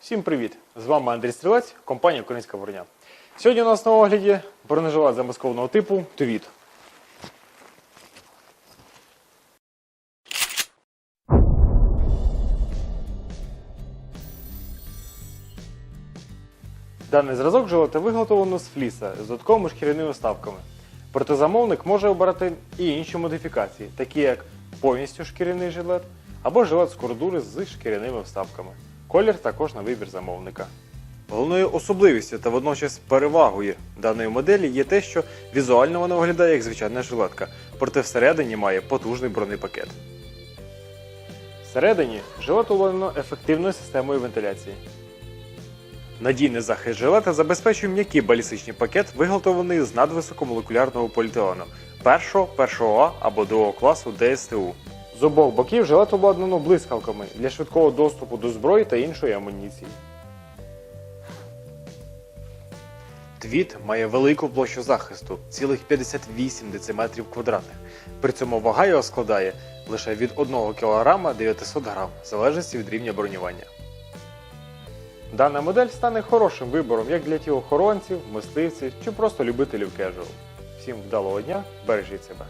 Всім привіт! З вами Андрій Стрілець, компанія Українська Броня. Сьогодні у нас на огляді бронежилет замаскованого типу Твіт. Даний зразок жилета виготовлено з фліса з додатковими шкіряними вставками. Проте замовник може обрати і інші модифікації, такі як повністю шкіряний жилет або жилет з кордури з шкіряними вставками. Колір також на вибір замовника. Головною особливістю та водночас перевагою даної моделі є те, що візуально вона виглядає як звичайна жилетка, проте всередині має потужний бронепакет. Всередині жилет обладнано ефективною системою вентиляції. Надійний захист жилета забезпечує м'який балістичний пакет, виготовлений з надвисокомолекулярного поліетилену першого, першого А або другого класу ДСТУ. З обох боків жилет обладнано блискавками для швидкого доступу до зброї та іншої амуніції. Твіт має велику площу захисту цілих 58 дециметрів квадратних. При цьому вага його складає лише від 1 кг 900 г, в залежності від рівня бронювання. Дана модель стане хорошим вибором як для тілохоронців, мисливців чи просто любителів кежуал. Всім вдалого дня, бережіть себе!